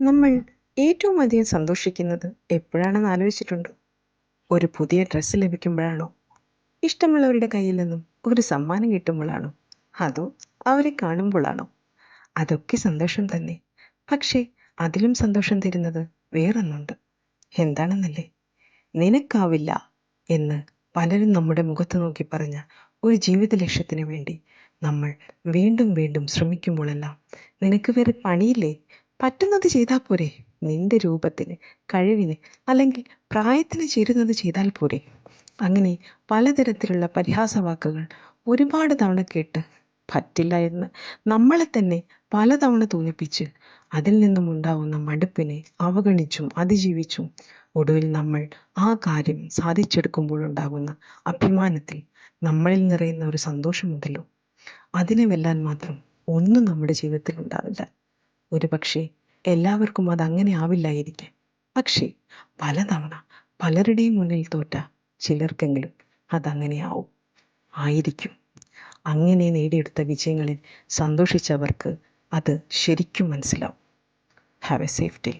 നമ്മൾ ഏറ്റവും അധികം സന്തോഷിക്കുന്നത് എപ്പോഴാണെന്ന് ആലോചിച്ചിട്ടുണ്ടോ? ഒരു പുതിയ ഡ്രസ്സ് ലഭിക്കുമ്പോഴാണോ? ഇഷ്ടമുള്ളവരുടെ കയ്യിൽ നിന്നും ഒരു സമ്മാനം കിട്ടുമ്പോഴാണോ? അതോ അവരെ കാണുമ്പോഴാണോ? അതൊക്കെ സന്തോഷം തന്നെ. പക്ഷേ അതിലും സന്തോഷം തരുന്നത് വേറൊന്നുണ്ട്. എന്താണെന്നല്ലേ? നിനക്കാവില്ല എന്ന് പലരും നമ്മുടെ മുഖത്ത് നോക്കി പറഞ്ഞ ഒരു ജീവിത ലക്ഷ്യത്തിന് വേണ്ടി നമ്മൾ വീണ്ടും വീണ്ടും ശ്രമിക്കുമ്പോഴെല്ലാം നിനക്ക് വേറെ പണിയില്ലേ? പറ്റുന്നത് ചെയ്താൽ പോരെ. നിന്റെ രൂപത്തിന് കഴിവിന് അല്ലെങ്കിൽ പ്രായത്തിന് ചേരുന്നത് ചെയ്താൽ പോരെ. അങ്ങനെ പലതരത്തിലുള്ള പരിഹാസവാക്കുകൾ ഒരുപാട് തവണ കേട്ട് പറ്റില്ല എന്ന് നമ്മളെ തന്നെ പലതവണ തോന്നിപ്പിച്ച് അതിൽ നിന്നും ഉണ്ടാവുന്ന മടുപ്പിനെ അവഗണിച്ചും അതിജീവിച്ചും ഒടുവിൽ നമ്മൾ ആ കാര്യം സാധിച്ചെടുക്കുമ്പോഴുണ്ടാകുന്ന അഭിമാനത്തിൽ നമ്മളിൽ നിറയുന്ന ഒരു സന്തോഷമുണ്ടല്ലോ അതിനെ വെല്ലാൻ മാത്രം ഒന്നും നമ്മുടെ ജീവിതത്തിൽ ഉണ്ടാവില്ല. ഒരു പക്ഷേ എല്ലാവർക്കും അത് അങ്ങനെ ആവില്ലായിരിക്കാം. പക്ഷേ പലതവണ പലരുടെയും മുന്നിൽ തോറ്റ ചിലർക്കെങ്കിലും അതങ്ങനെയാവും. ആയിരിക്കും. അങ്ങനെ നേടിയെടുത്ത വിജയങ്ങളിൽ സന്തോഷിച്ചവർക്ക് അത് ശരിക്കും മനസ്സിലാവും. Have A safe day